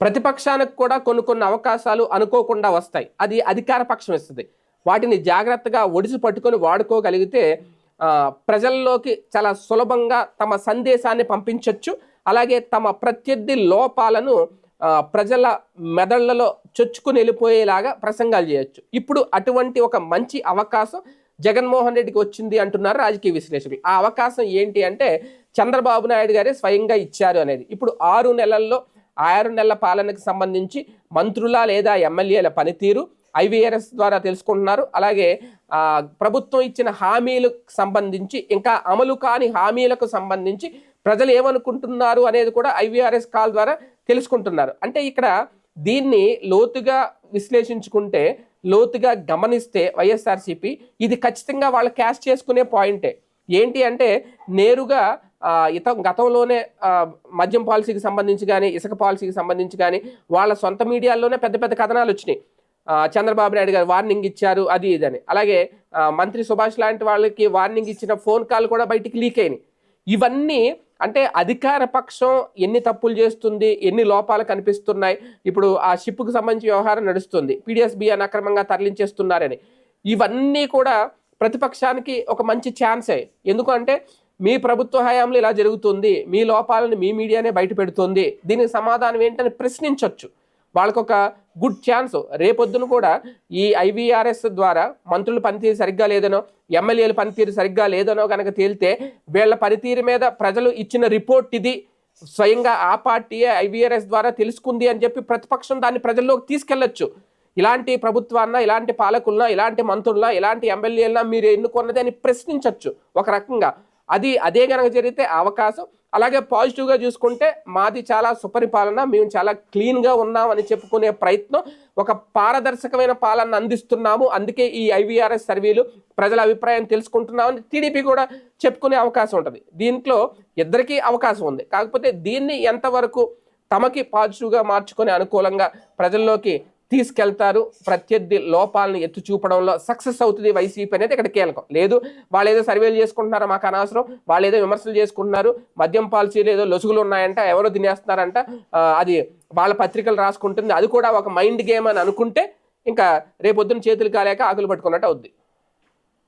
ప్రతిపక్షానికి కూడా కొన్ని కొన్ని అవకాశాలు అనుకోకుండా వస్తాయి. అది అధికార పక్షం ఇస్తుంది. వాటిని జాగ్రత్తగా ఒడిసి పట్టుకొని వాడుకోగలిగితే ప్రజల్లోకి చాలా సులభంగా తమ సందేశాన్ని పంపించవచ్చు అలాగే తమ ప్రత్యర్థి లోపాలను ప్రజల మెదళ్ళలో చొచ్చుకుని వెళ్ళిపోయేలాగా ప్రసంగాలు చేయొచ్చు. ఇప్పుడు అటువంటి ఒక మంచి అవకాశం జగన్మోహన్ రెడ్డికి వచ్చింది అంటున్నారు రాజకీయ విశ్లేషకులు. ఆ అవకాశం ఏంటి అంటే చంద్రబాబు నాయుడు గారే స్వయంగా ఇచ్చారు అనేది. ఇప్పుడు ఆరు నెలల్లో ఆరు నెలల పాలనకు సంబంధించి మంత్రుల లేదా ఎమ్మెల్యేల పనితీరు ఐవీఆర్ఎస్ ద్వారా తెలుసుకుంటున్నారు. అలాగే ప్రభుత్వం ఇచ్చిన హామీలకు సంబంధించి ఇంకా అమలు కాని హామీలకు సంబంధించి ప్రజలు ఏమనుకుంటున్నారు అనేది కూడా ఐవీఆర్ఎస్ కాల్ ద్వారా తెలుసుకుంటున్నారు. అంటే ఇక్కడ దీన్ని లోతుగా విశ్లేషించుకుంటే లోతుగా గమనిస్తే వైఎస్ఆర్సీపీ ఇది ఖచ్చితంగా వాళ్ళు క్యాష్ చేసుకునే పాయింటే. ఏంటి అంటే నేరుగా ఇత గతంలోనే మద్యం పాలసీకి సంబంధించి కానీ ఇసుక పాలసీకి సంబంధించి కానీ వాళ్ళ సొంత మీడియాల్లోనే పెద్ద పెద్ద కథనాలు వచ్చినాయి. చంద్రబాబు నాయుడు గారు వార్నింగ్ ఇచ్చారు అది ఇదని అలాగే మంత్రి సుభాష్ లాంటి వాళ్ళకి వార్నింగ్ ఇచ్చిన ఫోన్ కాల్ కూడా బయటికి లీక్ అయినాయి. ఇవన్నీ అంటే అధికార పక్షం ఎన్ని తప్పులు చేస్తుంది ఎన్ని లోపాలు కనిపిస్తున్నాయి ఇప్పుడు ఆ షిప్కు సంబంధించి వ్యవహారం నడుస్తుంది. పీడిఎస్బిఎన్ అక్రమంగా తరలించేస్తున్నారని. ఇవన్నీ కూడా ప్రతిపక్షానికి ఒక మంచి ఛాన్సే. ఎందుకంటే మీ ప్రభుత్వ హయాంలో ఇలా జరుగుతుంది మీ లోపాలను మీ మీడియానే బయట పెడుతుంది దీనికి సమాధానం ఏంటని ప్రశ్నించవచ్చు వాళ్ళకొక గుడ్ ఛాన్స్. రేపొద్దున కూడా ఈ ఐవీఆర్ఎస్ ద్వారా మంత్రుల పనితీరు సరిగ్గా లేదనో ఎమ్మెల్యేల పనితీరు సరిగ్గా లేదనో కనుక తేలితే వీళ్ళ పనితీరు మీద ప్రజలు ఇచ్చిన రిపోర్ట్ ఇది. స్వయంగా ఆ పార్టీయే ఐవీఆర్ఎస్ ద్వారా తెలుసుకుంది అని చెప్పి ప్రతిపక్షం దాన్ని ప్రజల్లోకి తీసుకెళ్ళొచ్చు ఇలాంటి ప్రభుత్వాన్న ఇలాంటి పాలకులన ఇలాంటి మంత్రుల ఇలాంటి ఎమ్మెల్యేలన మీరు ఎన్నుకున్నది అని ప్రశ్నించవచ్చు ఒక రకంగా అది అదే కనుక జరిగితే అవకాశం. అలాగే పాజిటివ్గా చూసుకుంటే మాది చాలా సుపరిపాలన మేము చాలా క్లీన్గా ఉన్నామని చెప్పుకునే ప్రయత్నం. ఒక పారదర్శకమైన పాలన అందిస్తున్నాము. అందుకే ఈ ఐవీఆర్ఎస్ సర్వేలు ప్రజల అభిప్రాయం తెలుసుకుంటున్నామని టీడీపీ కూడా చెప్పుకునే అవకాశం ఉంటుంది. దీంట్లో ఇద్దరికీ అవకాశం ఉంది. కాకపోతే దీన్ని ఎంతవరకు తమకి పాజిటివ్గా మార్చుకొని అనుకూలంగా ప్రజల్లోకి తీసుకెళ్తారు. ప్రత్యర్థి లోపాలను ఎత్తి చూపడంలో సక్సెస్ అవుతుంది వైసీపీ అనేది ఇక్కడ కీలకం. లేదు వాళ్ళు ఏదో సర్వేలు చేసుకుంటున్నారో మాకు అనవసరం వాళ్ళు ఏదో విమర్శలు చేసుకుంటున్నారు మద్యం పాలసీలు ఏదో లొసుగులు ఉన్నాయంట ఎవరో తినేస్తున్నారంట అది వాళ్ళ పత్రికలు రాసుకుంటుంది. అది కూడా ఒక మైండ్ గేమ్ అని అనుకుంటే ఇంకా రేపొద్దున చేతులు కాలేక ఆకులు పట్టుకున్నట్టు అవుద్ది.